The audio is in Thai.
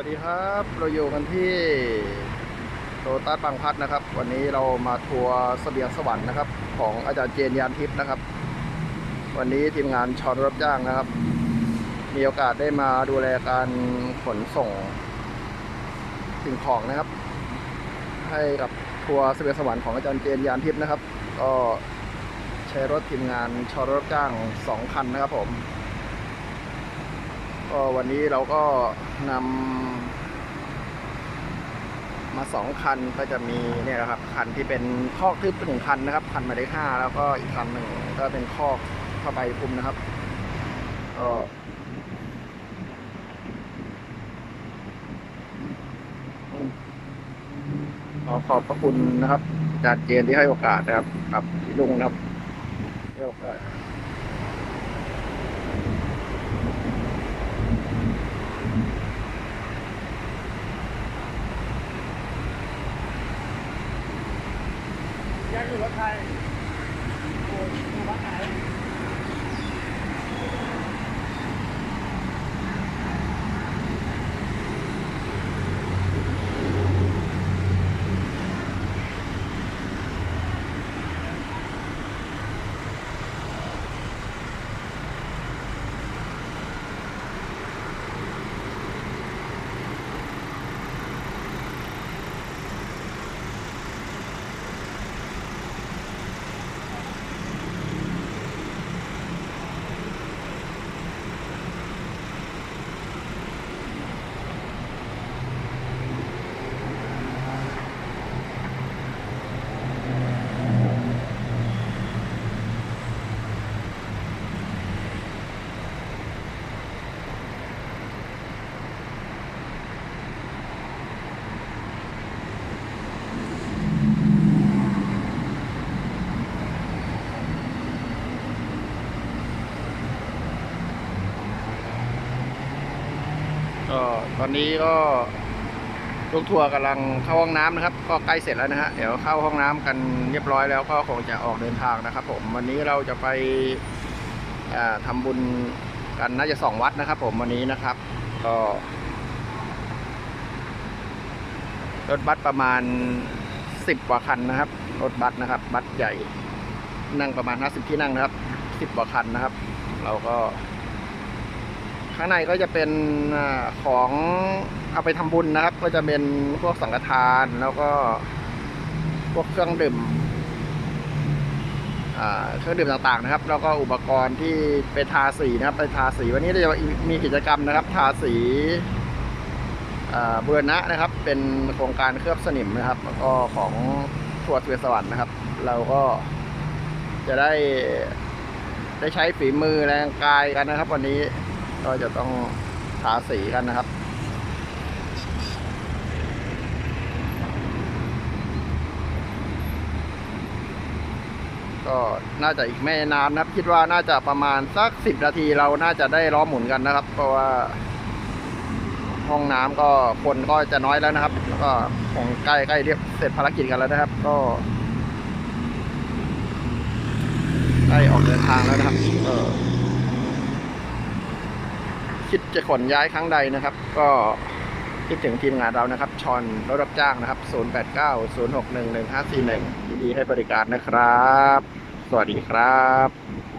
วัสดีครับ เราอยู่กันที่โตตัสบางพัดนะครับ วันนี้เรามาทัวร์เสบียงสวรรค์นะครับ ของอาจารย์เจนยานทิพย์นะครับ วันนี้ทีมงานชอนรับจ้างนะครับ มีโอกาสได้มาดูแลการขนส่งสิ่งของนะครับ ให้กับทัวร์เสบียงสวรรค์ของอาจารย์เจนยานทิพย์นะครับ ก็ใช้รถทีมงานชอนรับจ้างสองคันนะครับผม ก็วันนี้เราก็นำมาสองคันก็จะมีเนี่ยนะครับคันที่เป็นคอกทึบหนึ่งคันนะครับคันหมายเลขห้าแล้วก็อีกคันหนึ่งก็เป็นคอกผ้าใบคลุมนะครับก็ขอขอบพระคุณนะครับอาจารย์เจนที่ให้โอกาสนะครับกับพี่ลุงนะครับให้โอกาส ยั ก็ตอนนี้ก็ลูกทัวร์กำลังเข้าห้องน้ำนะครับ ก็ใกล้เสร็จแล้วนะฮะเดี๋ยวเข้าห้องน้ำกันเรียบร้อยแล้วก็คงจะออกเดินทางนะครับ ผมวันนี้เราจะไปอ่าทำบุญกันน่าจะสองวัดนะครับ ผมวันนี้นะครับ ก็รถบัสประมาณสิบกว่าคันนะครับรถบัสนะครับ บัสใหญ่นั่งประมาณห้าสิบที่นั่งนะครับสิบกว่าคันนะครับ เราก็ ข้างในก็จะเป็นของเอาไปทำบุญนะครับ ก็จะเป็นพวกสังฆทานแล้วก็พวกเครื่องดื่มเครื่องดื่มต่างๆนะครับ แล้วก็อุปกรณ์ที่ไปทาสีนะครับ ไปทาสีวันนี้เราจะมีกิจกรรมนะครับ ทาสีอ่าบูรณะนะครับ เป็นโครงการเคลือบสนิมนะครับ แล้วก็ของทัวร์เสวีสวรรค์นะครับ เราก็จะได้ได้ใช้ฝีมือแรงกายกันนะครับ วันนี้ ก็จะต้องทาสีกันนะครับ ก็น่าจะอีกไม่นานนะครับ คิดว่าน่าจะประมาณสักสิบนาทีเราน่าจะได้ล้อหมุนกันนะครับ เพราะว่า ห้องน้ำก็คนก็จะน้อยแล้วนะครับ แล้วก็คงใกล้ใกล้เรียบเสร็จภารกิจกันแล้วนะครับ ก็ใกล้ออกเดินทางแล้วนะครับก็ คิดจะขนย้ายครั้งใดนะครับ ก็คิดถึงทีมงานเรานะครับ ชอนรถรับจ้างนะครับ 089 061 1541ยินดีให้บริการนะครับ สวัสดีครับ